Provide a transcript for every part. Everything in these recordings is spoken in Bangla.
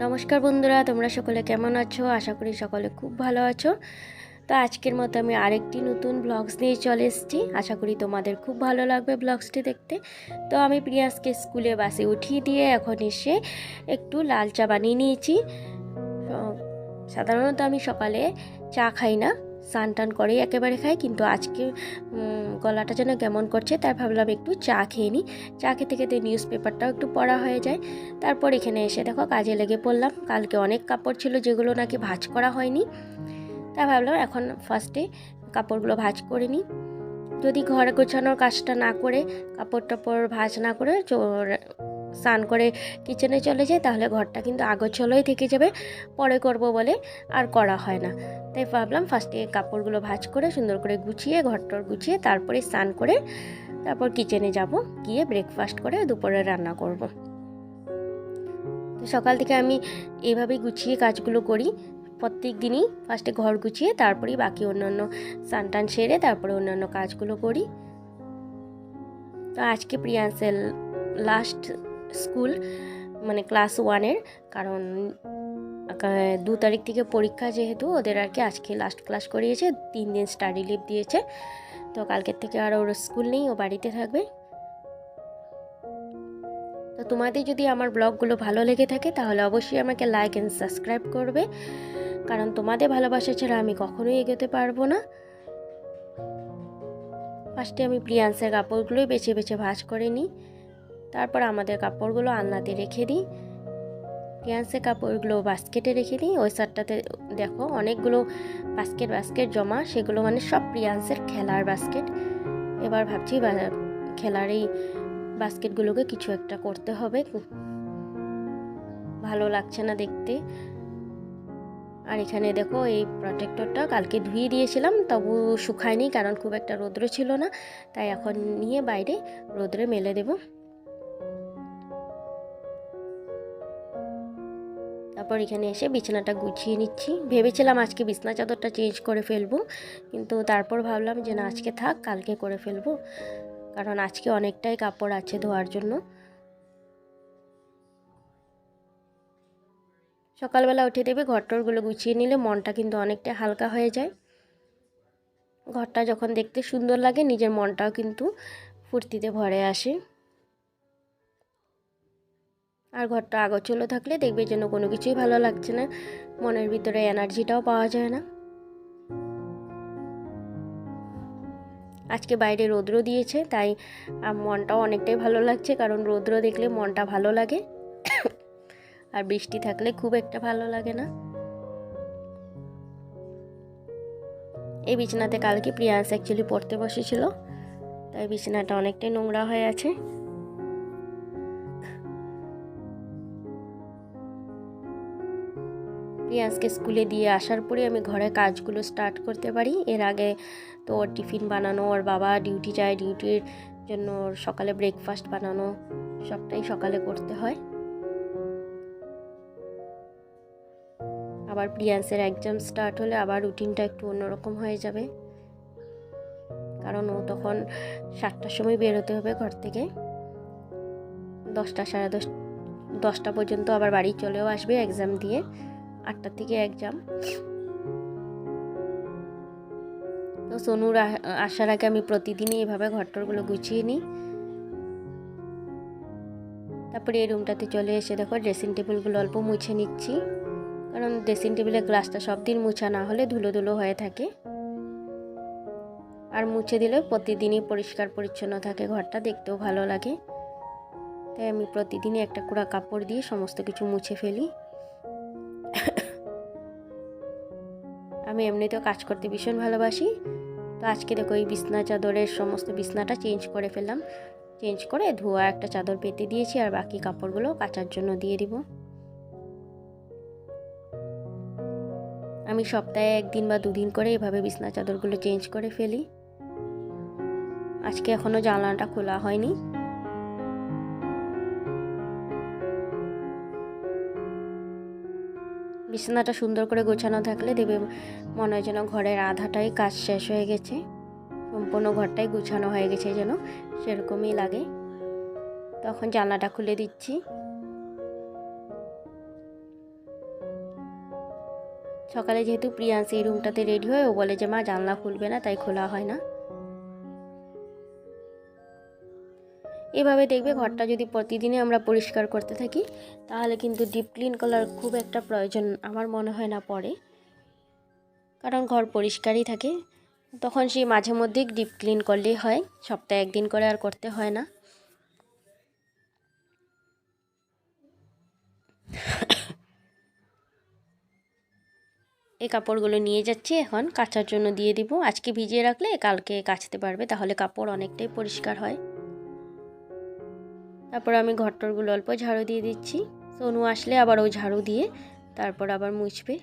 নমস্কার বন্ধুরা, তোমরা সকলে কেমন আছো? আশা করি সকলে খুব ভালো আছো। তো আজকের মতো আমি আরেকটি নতুন ব্লগস নিয়ে চলে এসেছি। আশা করি তোমাদের খুব ভালো লাগবে ব্লগসটি দেখতে। তো আমি প্রিয়াসকে স্কুলে বাসে উঠিয়ে দিয়ে এখন এসে একটু লাল চা বানিয়ে নিয়েছি। সাধারণত আমি সকালে চা খাই না। স্নান টান করেই একেবারে খাই, কিন্তু আজকে গলাটা যেন কেমন করছে তাই ভাবলাম একটু চা খেয়ে নিই। চা খেতে খেতে নিউজ পেপারটাও একটু পড়া হয়ে যায়। তারপর এখানে এসে দেখো কাজে লেগে পড়লাম। কালকে অনেক কাপড় ছিল যেগুলো নাকি ভাজ করা হয়নি। তা ভাবলাম এখন ফার্স্টে কাপড়গুলো ভাজ করে নিই। যদি ঘর গোছানোর কাজটা না করে কাপড় টাপড় ভাজ না করে স্নান করে কিচেনে চলে যায় তাহলে ঘরটা কিন্তু আগোছলোই থেকে যাবে, পরে করব বলে আর করা হয় না। তাই ভাবলাম ফার্স্টে কাপড়গুলো ভাজ করে সুন্দর করে গুছিয়ে, ঘরটর গুছিয়ে তারপরে স্নান করে তারপর কিচেনে যাব, গিয়ে ব্রেকফাস্ট করে দুপুরে রান্না করব। তো সকাল থেকে আমি এভাবেই গুছিয়ে কাজগুলো করি প্রত্যেক দিনই ফার্স্টে ঘর গুছিয়ে তারপরেই বাকি অন্যান্য স্নান টান সেরে তারপরে অন্যান্য কাজগুলো করি। তো আজকে প্রিয়ান্সের লাস্ট স্কুল মানে ক্লাস ওয়ানের। কারণ দু তারিখ থেকে পরীক্ষা যেহেতু, ওদের আর কি আজকে লাস্ট ক্লাস করিয়েছে, তিন দিন স্টাডি লিভ দিয়েছে। তো কালকের থেকে আর ওর স্কুল নেই, ও বাড়িতে থাকবে। তো তোমাদের যদি আমার ব্লগগুলো ভালো লেগে থাকে, তাহলে অবশ্যই আমাকে লাইক অ্যান্ড সাবস্ক্রাইব করবে। কারণ তোমাদের ভালোবাসা ছাড়া আমি কখনোই এগোতে পারব না। ফার্স্টে আমি প্রিয়ান্সের কাপড়গুলোই বেছে বেছে ভাঁজ করে নিই। তারপর আমাদের কাপড়গুলো আলনাতে রেখে দিই। প্রিয়ান্সের কাপড়গুলো বাস্কেটে রেখে দিই। ওই সারটাতে দেখো অনেকগুলো বাস্কেট বাস্কেট জমা। সেগুলো মানে সব প্রিয়ান্সের খেলার বাস্কেট এবার ভাবছি খেলার এই বাস্কেটগুলোকে কিছু একটা করতে হবে। ভালো লাগছে না দেখতে। আর এখানে দেখো এই প্রোটেক্টরটা কালকে ধুয়ে দিয়েছিলাম। তবু শুকায়নি কারণ খুব একটা রৌদ্র ছিল না। তাই এখন নিয়ে বাইরে রোদ্রে মেলে দেব। তারপর এখানে এসে বিছানাটা গুছিয়ে নিচ্ছি। ভেবেছিলাম আজকে বিছনা চাদরটা চেঞ্জ করে ফেলব, কিন্তু তারপর ভাবলাম যে না, আজকে থাক, কালকে করে ফেলব। কারণ আজকে অনেকটাই কাপড় আছে ধোয়ার জন্য। সকালবেলা উঠে দেবে ঘরটরগুলো গুছিয়ে নিলে মনটা কিন্তু অনেকটা হালকা হয়ে যায়। ঘরটা যখন দেখতে সুন্দর লাগে, নিজের মনটাও কিন্তু ফুর্তিতে ভরে আসে। আর ঘরটা আগোচলো থাকলে দেখবে যেন কোনো কিছুই ভালো লাগছে না। মনের ভিতরে এনার্জিটাও পাওয়া যায় না। আজকে বাইরে রৌদ্র দিয়েছে, তাই মনটাও অনেকটাই ভালো লাগছে, কারণ রৌদ্র দেখলে মনটা ভালো লাগে। আর বৃষ্টি থাকলে খুব একটা ভালো লাগে না। এই বিছানাতে কালকে প্রিয়ান্স অ্যাকচুয়ালি পড়তে বসেছিল, তাই বিছানাটা অনেকটাই নোংরা হয়ে আছে। প্রিয়ান্সকে স্কুলে দিয়ে আসার পরে আমি ঘরে কাজগুলো স্টার্ট করতে পারি। এর আগে তো ওর টিফিন বানানো, ওর বাবা ডিউটি যায় ডিউটির জন্য ওর সকালে ব্রেকফাস্ট বানানো, সবটাই সকালে করতে হয়। আবার প্রিয়ান্সের এক্সাম স্টার্ট হলে আবার রুটিনটা একটু অন্যরকম হয়ে যাবে। কারণ ও তখন সাতটার সময় বেরোতে হবে ঘর থেকে। দশটা, সাড়ে দশ, দশটা পর্যন্ত আবার বাড়ি চলেও আসবে এক্সাম দিয়ে। আটটার থেকে এক্সাম তো সোনুর আসার আগে আমি প্রতিদিনই এভাবে ঘরটরগুলো গুছিয়ে নিই। তারপরে এই রুমটাতে চলে এসে দেখো ড্রেসিং টেবিলগুলো অল্প মুছে নিচ্ছি। কারণ ড্রেসিং টেবিলের গ্লাসটা সব দিন মুছা না হলে ধুলো ধুলো হয়ে থাকে। আর মুছে দিলে প্রতিদিনই পরিষ্কার পরিচ্ছন্ন থাকে ঘরটা, দেখতেও ভালো লাগে। তাই আমি প্রতিদিনই একটা কুড়া কাপড় দিয়ে সমস্ত কিছু মুছে ফেলি। আমি এমনিতেও কাজ করতে ভীষণ ভালোবাসি। তো আজকে দেখো এই বিছনা চাদরের সমস্ত বিছনাটা চেঞ্জ করে ফেললাম। চেঞ্জ করে ধোয়া একটা চাদর পেতে দিয়েছি আর বাকি কাপড়গুলো কাচার জন্য দিয়ে দিব। আমি সপ্তাহে একদিন বা দুদিন করে এভাবে বিছনা চাদরগুলো চেঞ্জ করে ফেলি। আজকে এখনও জানলাটা খোলা হয়নি। বিছানাটা সুন্দর করে গোছানো থাকলে দেবে মনে হয় যেন ঘরের আধাটাই কাজ শেষ হয়ে গেছে। সম্পূর্ণ ঘরটাই গুছানো হয়ে গেছে যেন সেরকমই লাগে। তখন জানলাটা খুলে দিচ্ছি। সকালে যেহেতু প্রিয়াংশ এই রুমটাতে রেডি হয়, ও বলে যে, মা, জানলা খুলবে না, তাই খোলা হয় না। এভাবে দেখবে ঘরটা যদি প্রতিদিনই আমরা পরিষ্কার করতে থাকি, তাহলে কিন্তু ডিপ ক্লিন করার খুব একটা প্রয়োজন আমার মনে হয় না পড়ে। কারণ ঘর পরিষ্কারই থাকে, তখন সেই মাঝে মধ্যেই ডিপ ক্লিন করলেই হয়, সপ্তাহে একদিন করে আর করতে হয় না। এই কাপড়গুলো নিয়ে যাচ্ছি এখন, কাচার জন্য দিয়ে দিব। আজকে ভিজিয়ে রাখলে কালকে কাচতে পারবে, তাহলে কাপড় অনেকটাই পরিষ্কার হয়। তারপর আমি ঘরটরগুলো অল্প ঝাড়ু দিয়ে দিচ্ছি। সোনু আসলে আবার ও ঝাড়ু দিয়ে তারপর আবার মুছবে।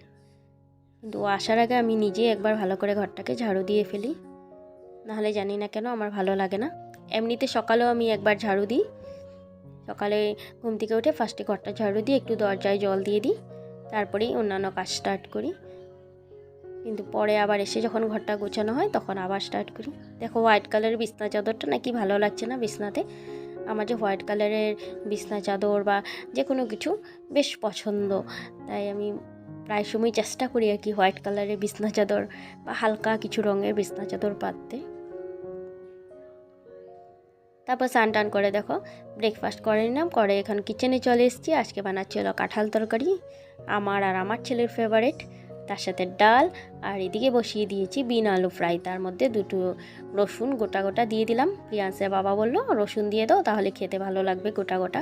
কিন্তু আসার আগে আমি নিজে একবার ভালো করে ঘরটাকে ঝাড়ু দিয়ে ফেলি। নাহলে জানি না কেন আমার ভালো লাগে না। এমনিতে সকালেও আমি একবার ঝাড়ু দিই। সকালে ঘুম থেকে উঠে ফার্স্টে ঘরটা ঝাড়ু দিই একটু দরজায় জল দিয়ে দিই। তারপরেই অন্যান্য কাজ স্টার্ট করি। কিন্তু পরে আবার এসে যখন ঘরটা গোছানো হয় তখন আবার স্টার্ট করি। দেখো হোয়াইট কালারের বিছনা চাদরটা নাকি ভালো লাগছে না বিছনাতে? আমার যে হোয়াইট কালারের বিছনা, চাদর বা যে কোনো কিছু বেশ পছন্দ। তাই আমি প্রায় সময় চেষ্টা করি আর কি হোয়াইট কালারের বিছনা, চাদর বা হালকা কিছু রঙের বিছনা, চাদর পাততে। তারপর স্নান টান করে দেখো ব্রেকফাস্ট করে নিলাম, করে এখন কিচেনে চলে এসেছি। আজকে বানাচ্ছি হলো কাঁঠাল তরকারি। আমার আর আমার ছেলের ফেভারিট তার সাথে ডাল আর এদিকে বসিয়ে দিয়েছি বিন আলু ফ্রাই। তার মধ্যে দুটো রসুন গোটা গোটা দিয়ে দিলাম। প্রিয়াংসের বাবা বলল, রসুন দিয়ে দাও, তাহলে খেতে ভালো লাগবে গোটা গোটা।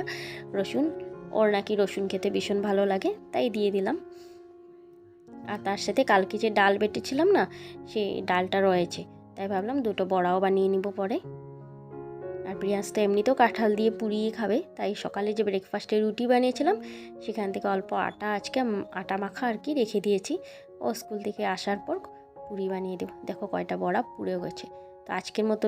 রসুন, ওর নাকি রসুন খেতে ভীষণ ভালো লাগে, তাই দিয়ে দিলাম। আর তার সাথে কালকে যে ডাল বেটেছিলাম না, সেই ডালটা রয়েছে। তাই ভাবলাম দুটো বড়াও বানিয়ে নিব পরে। আর পিঁয়াজটা তো এমনিতেও কাঁঠাল দিয়ে পুড়িয়ে খাবে, তাই সকালে যে ব্রেকফাস্টে রুটি বানিয়েছিলাম, সেখান থেকে অল্প আটা আজকে আটা মাখা আর কি রেখে দিয়েছি। ও স্কুল থেকে আসার পর পুরি বানিয়ে দেবো। দেখো কয়টা বড়া পুড়ে গেছে। তো আজকের মতো